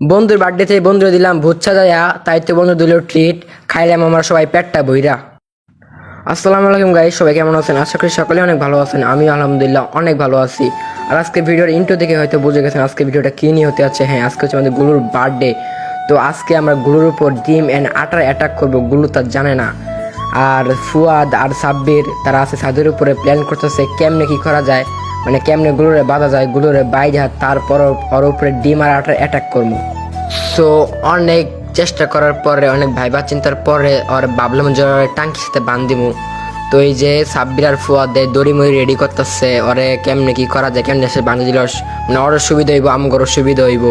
বন্ধুর বার্থডেতে বন্ধুরে দিলাম ভুচ্ছা যায়া তাই তো বন্ধু দিল ট্রিট খাইলাম আমরা সবাই পেটটা বইরা আসসালামু আলাইকুম গাই সবাই কেমন আছেন? আশা করি সকলে অনেক ভালো আছেন আমি আলহামদুলিল্লাহ অনেক ভালো আছি। আর আজকে ভিডিওর ইন্টো দেখে হয়তো বুঝে গেছেন আজকে ভিডিওটা কী নিয়ে হতে আছে। হ্যাঁ আজকে হচ্ছে আমাদের গুলুর বার্থডে তো আজকে আমরা গুলুর উপর ডিম অ্যান্ড আটার অ্যাটাক করব, গুলু তার জানে না। আর ফুয়াদ আর সাব্বির, তারা আছে ছাদের উপরে প্ল্যান করতেছে কেমনে কি করা যায়। মানে কেমনে গুলোরে বাঁধা যায়, গুলোরে বাইরে তারপর ওর উপরে ডিম আর আটার অ্যাটাক করব। সো অনেক চেষ্টা করার পরে, অনেক ভাইবা চিন্তার পরে ওর বাবলাম জোরে টাঙ্কির সাথে বান্ধিমু তো এই যে সাব্বির আর ফুয়াদে দড়ি মড়ি রেডি করতেছে, ওরে কেমনে কি করা যায়, কেমনে সে বান্ধি দিল? মানে ওর সুবিধা হইব আমগর সুবিধা হইব।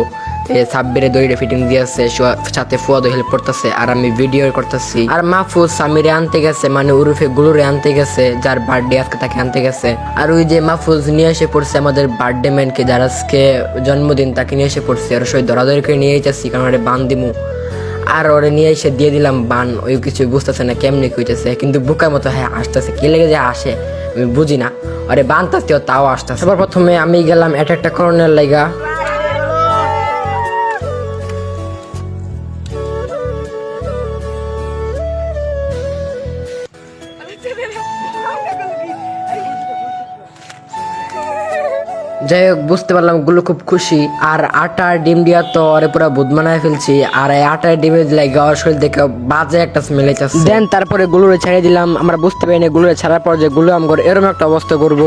এ সাব্বিরে দড়িটা ফিটিং দিয়েছে সাথে ফুয়াদ হেল্প করতেছে, আর আমি ভিডিও করতেছি। আর মাহফুজ সামিরে আনতে গেছে মানে উরুফে গুলুরে আনতে গেছে, যার বার্থডে আজকে তাকে আনতে গেছে। আর ওই যে মাহফুজ নিয়ে এসে পড়ছে আমাদের বার্থডে ম্যানকে যার আজকে জন্মদিন, তাকে নিয়ে এসে পড়ছে। আর সই দরাদরি করে নিয়ে যাচ্ছি কারণ ওরে বান দিমু। আর ওরে নিয়ে এসে দিয়ে দিলাম বান, ওই কিছু বুঝতেছে না কেমনি কইতেছে, কিন্তু বুকার মতো হ্যাঁ আসতেছে। কে লেগে যে আসে? আমি বুঝি না। আরে বানতাছে, তাও আসতেছে। সবার প্রথমে আমি গেলাম এটা একটা করণের লাইগা। যাই হোক, বুঝতে পারলামগুলো খুব খুশি। আর আটা ডিম দিয়া তো আরে পুরো বুধ মানায় ফেলছি। আর এই আটার ডিমে লাগে গাওয়ার শরীর দেখে বাজে একটা স্মেল দেন, তারপরে গুলোরে ছেড়ে দিলাম। আমরা বুঝতে পারিনি গুলোরে ছাড়ার পর যে গুলো আমগর এরকম একটা অবস্থা করব।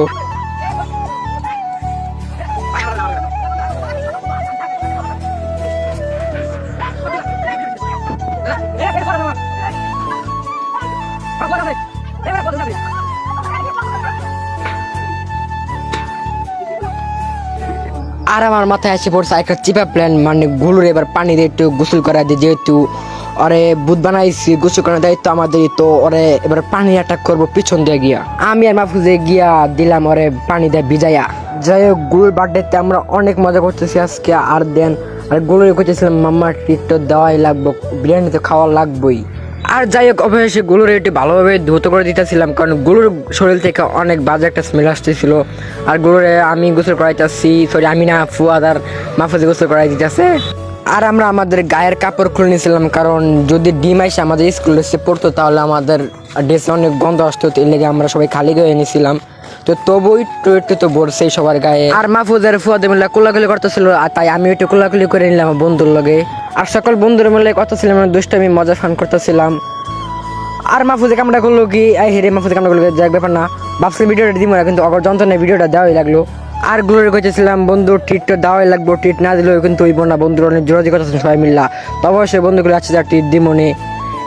আর আমার মাথায় এসে পড়ছে একটা চিপা প্ল্যান মানে গুলুর এবার পানি দিয়ে একটু গোসল করা দিয়ে যেহেতু ওরে বুধ বানাইছি, গোসল করার দায়িত্ব আমাদের তো ওরে এবার পানি অ্যাটাক করব পিছন দিয়ে গিয়া। আমি আর মাহফুজে গিয়া দিলাম ওরে পানি দিয়ে ভিজাইয়া। যাই হোক, গুলুর বার্থডেতে আমরা অনেক মজা করতেছি আজকে, আর দেন, আর গুলুরে করতেছিলাম মাম্মার ট্রিট তো দেওয়াই লাগবো, বিরিয়ানি তো খাওয়া লাগবেই। আর যাই হোক, অবশেষে গুলোর এটি ভালোভাবে ধুত করে দিতেছিলাম, কারণগুলোর শরীর থেকে অনেক বাজে একটা স্মেল আসতেছিল। আর গুলোরে আমি গোসল করাইতেছি সরি আমি না ফুয়াদ আর গোসল করাই দিতেছে। আর আমরা আমাদের গায়ের কাপড় খুলে নিয়েছিলাম, কারণ যদি ডিম আইসে আমাদের স্কুলে এসে পড়তো, তাহলে আমাদের ড্রেসে অনেক গন্ধ আসতো এর লেগে আমরা সবাই খালি গায়ে নিয়েছিলাম। তো তবু একটু একটু তো বলছেই সবার গায়ে। আর মাহফুজের ফুয়াদে মিলে কোলাকুলি করতেছিল, আর তাই আমি একটু কোলাকুলি করে নিলাম বন্ধুর লগে। আর সকল বন্ধুর মিলে কত ছিলাম দুষ্টামি, মজা ফান করতেছিলাম। আর মাহফুজে কামড়া করল কি? হেরে মাহফুজে কামড়া করল যাক, ব্যাপার না। ভাবছিলাম ভিডিওটা দিব না, কিন্তু অগর যন্ত্রণায় ভিডিওটা দেওয়াই লাগল। আরগুলোর কইতেছিলাম, বন্ধু ট্রিট তো দেওয়াই লাগবো ট্রিট না দিলেও কিন্তু হইব না বন্ধুর অনেক জোরাজি কথা সবাই মিললা। তো অবশ্যই বন্ধুগুলো আছে যা ট্রিট দিব নে।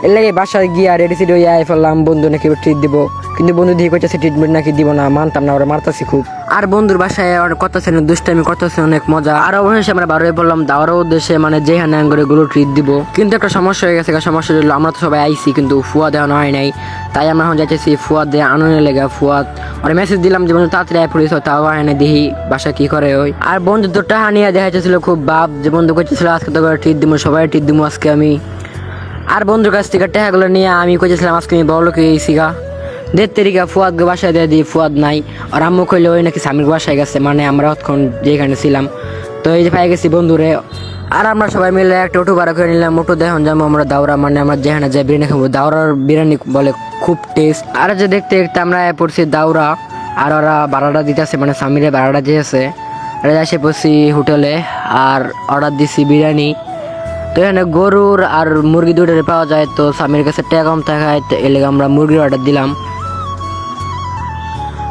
এর লাগে বাসায় গিয়ে রেডি সিডি হয়ে ফেললাম, বন্ধু, নাকি ট্রিট দিব? কিন্তু বন্ধু দিয়ে কইতেছে ট্রিটমেন্ট নাকি দিব না, মানতাম না, ওরা মারতাছি খুব। আর বন্ধুর বাসায় কথা ছিল দুষ্টামি করতেছে, অনেক মজা। আর অবশেষে আমরা বারোয় বললাম দাওয়ারও উদ্দেশ্যে মানে যে হানে করে গুলো ট্রিট দিব। কিন্তু একটা সমস্যা হয়ে গেছে সমস্যা হলো আমরা তো সবাই আইছি, কিন্তু ফুয়া দেওয়া হয় নাই। তাই আমরা এখন যাইতেছি ফুয়াদ দিয়ে আনন্দ লেগে, ফুয়াদ। আর মেসেজ দিলাম যে, বন্ধু, তাড়াতাড়ি আয় পড়িস তাও হয় না দেখি বাসা কি করে ওই। আর বন্ধু তো টাহা নিয়ে দেখা যাচ্ছিল খুব বাপ যে বন্ধু করতেছিল আজকে তো ট্রিট দিব সবাই ট্রিট দিব আজকে আমি। আর বন্ধুর কাছ থেকে টাকাগুলো নিয়ে আমি কইতেছিলাম, আজকে আমি বড় লোক সিগা। দের তেরিকা ফুয়াদ বাসায় দিয়ে ফুয়াদ নাই। আর আম্মু কইলে, ওই নাকি স্বামীর বাসায় গেছে। মানে আমরা অতক্ষণ যেখানে ছিলাম। তো এই যে পাই গেছি বন্ধুরে। আর আমরা সবাই মিলে একটা অটো ভাড়া করে নিলাম। অটো দেখুন যাব আমরা দাওরা। মানে আমরা যেখানে যাই বিরিয়ানি খাব। দাওরার বিরিয়ানি বলে খুব টেস্ট আর যে দেখতে দেখতে আমরা পড়ছি দাওরা। আর ওরা ভাড়াটা দিতেছে মানে স্বামীরে ভাড়াটা দিয়েছে। আর এসে পড়ছি হোটেলে। আর অর্ডার দিছি বিরিয়ানি। তো এখানে গরুর আর মুরগি দুটোরে পাওয়া যায়। তো স্বামীর কাছে টাকা কম থাকায়, তো এর লেগে আমরা মুরগির অর্ডার দিলাম।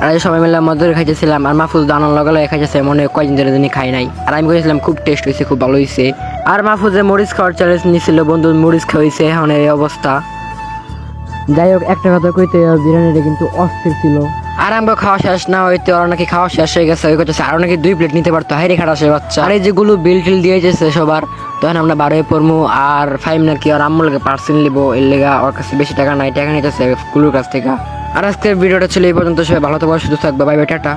আর সবাই মিলে মধ্যে খাইতেছিলাম আর মাহফুজ দানার লগে লগে খাইতেছে মনে কয়দিন ধরে দিনই খাই নাই। আর আমি করেছিলাম খুব টেস্ট হয়েছে খুব ভালো হয়েছে আর মাহফুজে মরিচ খাওয়ার চ্যালেঞ্জ নিয়েছিল বন্ধু মরিচ খাওয়াইছে এখন এই অবস্থা। যাই হোক একটা কথা কইতে বিরিয়ানিটা কিন্তু অস্থির ছিল। আর আমরা খাওয়া শেষ না হইতে ওরা নাকি খাওয়া শেষ হয়ে গেছে ওই করতেছে আরও নাকি দুই প্লেট নিতে পারতো হাইরে খাটা সে বাচ্চা। আর এই যেগুলো বিল টিল দিয়ে যেছে সবার তখন আমরা বারোয় পড়মু আর ফাইভ নাকি আর আম্মুর লাগে পার্সেল নিবো এর লেগা ওর কাছে বেশি টাকা নাই টাকা নিতেছে কুলুর কাছ থেকে। আর আজকের ভিডিওটা ছিল এই পর্যন্ত। সবাই ভালো থাকবে সুস্থ থাকবে বাই বাই টাটা।